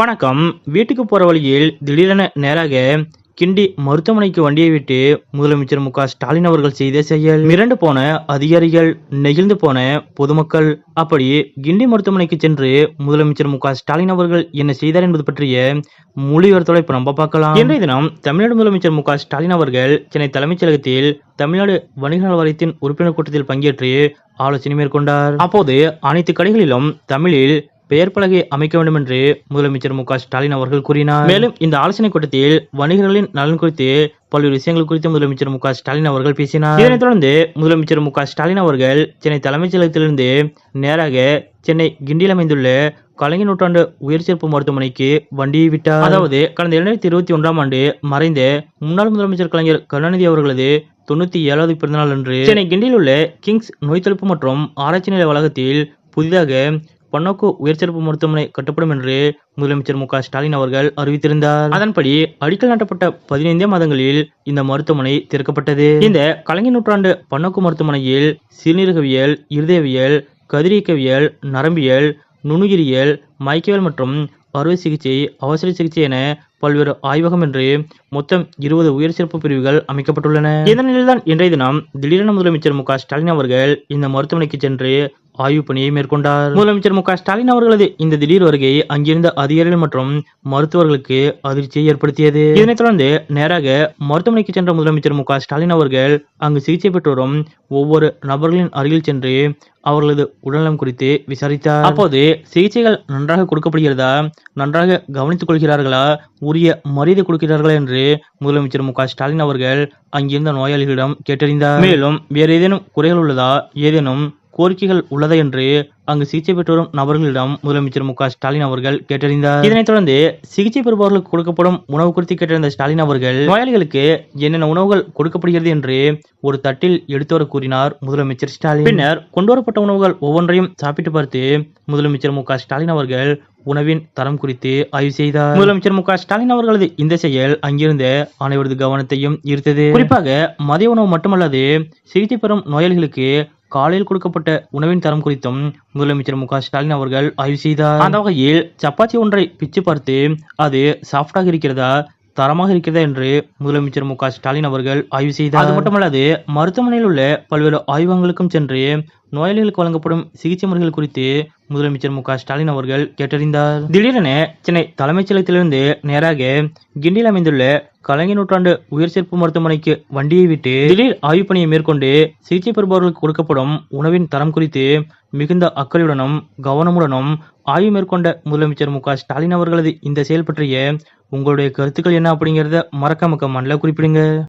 வணக்கம். வீட்டுக்கு போற வழியில் திடீரென நேராக கிண்டி மருத்துவமனைக்கு வண்டியை விட்டு முதலமைச்சர் மு ஸ்டாலின் அவர்கள் செய்த செயல். மிரண்டு போன அதிகாரிகள் நெகிழ்ந்து போன பொதுமக்கள். அப்படி கிண்டி மருத்துவமனைக்கு சென்று முதலமைச்சர் மு ஸ்டாலின் அவர்கள் என்ன செய்தார் என்பது பற்றிய முழு இப்ப நம்ம பார்க்கலாம். இன்றைய தினம் தமிழ்நாடு முதலமைச்சர் மு ஸ்டாலின் அவர்கள் சென்னை தலைமைச் செயலகத்தில் தமிழ்நாடு வணிக நல வாரியத்தின் உறுப்பினர் கூட்டத்தில் பங்கேற்று ஆலோசனை மேற்கொண்டார். அப்போது அனைத்து கடைகளிலும் தமிழில் பெயர் பலகை அமைக்க வேண்டும் என்று முதலமைச்சர் மு ஸ்டாலின் அவர்கள் கூறினார். மேலும் இந்த ஆலோசனை கூட்டத்தில் வணிகர்களின் நலன் குறித்து பல்வேறு விஷயங்கள் குறித்து முதலமைச்சர் மு ஸ்டாலின் அவர்கள் பேசினார். இதனைத் தொடர்ந்து முதலமைச்சர் மு ஸ்டாலின் அவர்கள் சென்னை தலைமைச் செயலகத்திலிருந்து நேராக சென்னை கிண்டியில் அமைந்துள்ள கலைஞர் நூற்றாண்டு உயர் சிறப்பு மருத்துவமனைக்கு வண்டியை விட்டார். அதாவது கடந்த இரண்டாயிரத்தி இருபத்தி ஒன்றாம் ஆண்டு மறைந்த முன்னாள் முதலமைச்சர் கலைஞர் கருணாநிதி அவர்களது தொண்ணூத்தி ஏழாவது பிறந்தநாள் அன்று சென்னை கிண்டியில் உள்ள கிங்ஸ் நோய் தடுப்பு மற்றும் ஆராய்ச்சி நிலைய வளாகத்தில் புதிதாக பன்னோக்கு உயர் சிறப்பு மருத்துவமனை கட்டப்படும் என்று முதலமைச்சர் மு ஸ்டாலின் அவர்கள் அறிவித்திருந்தார். அதன்படி அடிக்கல் நாட்டப்பட்ட பதினைந்தே மாதங்களில் இந்த மருத்துவமனை திறக்கப்பட்டது. இந்த கலைஞர் நூற்றாண்டு பன்னோக்கு மருத்துவமனையில் சிறுநீரகவியல் இருதயவியல் கதிரியக்கவியல் நரம்பியல் நுண்ணுயிரியல் மயக்கவியல் மற்றும் அறுவை சிகிச்சை அவசர சிகிச்சை என பல்வேறு ஆய்வகம் என்று மொத்தம் இருபது உயர் சிறப்பு பிரிவுகள் அமைக்கப்பட்டுள்ளன. இதன் நிலையில்தான் இன்றைய தினம் திடீரென முதலமைச்சர் மு க ஸ்டாலின் அவர்கள் இந்த மருத்துவமனைக்கு சென்று ஆய்வு பணியை மேற்கொண்டார். முதலமைச்சர் மு ஸ்டாலின் அவர்களது இந்த திடீர் வருகை அங்கிருந்த அதிகாரிகள் மற்றும் மருத்துவர்களுக்கு அதிர்ச்சியை ஏற்படுத்தியது. இதனைத் தொடர்ந்து நேராக மருத்துவமனைக்கு சென்ற முதலமைச்சர் மு ஸ்டாலின் அவர்கள் அங்கு சிகிச்சை பெற்று வரும் ஒவ்வொரு நபர்களின் அருகில் சென்று அவர்களது உடல்நலம் குறித்து விசாரித்தார். அப்போது சிகிச்சைகள் நன்றாக கொடுக்கப்படுகிறதா நன்றாக கவனித்துக் கொள்கிறார்களா உரிய மரியாதை கொடுக்கிறார்களா என்று முதலமைச்சர் மு ஸ்டாலின் அவர்கள் அங்கிருந்த நோயாளிகளிடம் கேட்டறிந்தார். மேலும் வேறு ஏதேனும் குறைகள் உள்ளதா ஏதேனும் கோரிக்கைகள் உள்ளது என்று அங்கு சிகிச்சை பெற்று வரும் நபர்களிடம் முதலமைச்சர் மு ஸ்டாலின் அவர்கள் கேட்டறிந்தார். இதனைத் தொடர்ந்து சிகிச்சை பெறுபவர்களுக்கு கொடுக்கப்படும் உணவு குறித்து கேட்டறிந்த ஸ்டாலின் அவர்கள் நோயாளிகளுக்கு என்னென்ன உணவுகள் கொடுக்கப்படுகிறது என்று ஒரு தட்டில் எடுத்து வர கூறினார் முதலமைச்சர் ஸ்டாலின். பின்னர் கொண்டுவரப்பட்ட உணவுகள் ஒவ்வொன்றையும் சாப்பிட்டு பார்த்து முதலமைச்சர் மு ஸ்டாலின் அவர்கள் உணவின் தரம் குறித்து ஆய்வு செய்தார். முதலமைச்சர் மு ஸ்டாலின் அவர்களது இந்த செயல் அங்கிருந்த அனைவரது கவனத்தையும் ஈர்த்தது. குறிப்பாக மதிய உணவு மட்டுமல்லாது சிகிச்சை பெறும் நோயாளிகளுக்கு காலையில் கொடுக்கப்பட்ட உணவின் தரம் குறித்தும் முதலமைச்சர் மு க ஸ்டாலின் அவர்கள் ஆய்வு செய்தார். அந்த வகையில் சப்பாத்தி ஒன்றை பிச்சு பார்த்து அது சாஃப்டாக இருக்கிறதா தரமாக இருக்கிறதா என்று முதலமைச்சர் மு க ஸ்டாலின் அவர்கள் ஆய்வு செய்தார். அது மட்டுமல்லாது மருத்துவமனையில் உள்ள பல்வேறு ஆய்வகங்களுக்கும் சென்று நோயாளிகளுக்கு வழங்கப்படும் சிகிச்சை முறைகள் குறித்து முதலமைச்சர் மு ஸ்டாலின் அவர்கள் கேட்டறிந்தார். திடீரென சென்னை தலைமைச் செயலகத்திலிருந்து நேராக கிண்டியில் அமைந்துள்ள கலைஞர் நூற்றாண்டு உயர் சேர்ப்பு மருத்துவமனைக்கு வண்டியை விட்டு திடீர் ஆய்வு பணியை மேற்கொண்டு சிகிச்சை பெறுபவர்களுக்கு கொடுக்கப்படும் உணவின் தரம் குறித்து மிகுந்த அக்கறையுடனும் கவனமுடனும் ஆய்வு மேற்கொண்ட முதலமைச்சர் மு ஸ்டாலின் அவர்களது இந்த செயல் பற்றிய உங்களுடைய கருத்துக்கள் என்ன அப்படிங்கறத மறக்காம கமெண்ட்ல குறிப்பிடுங்க.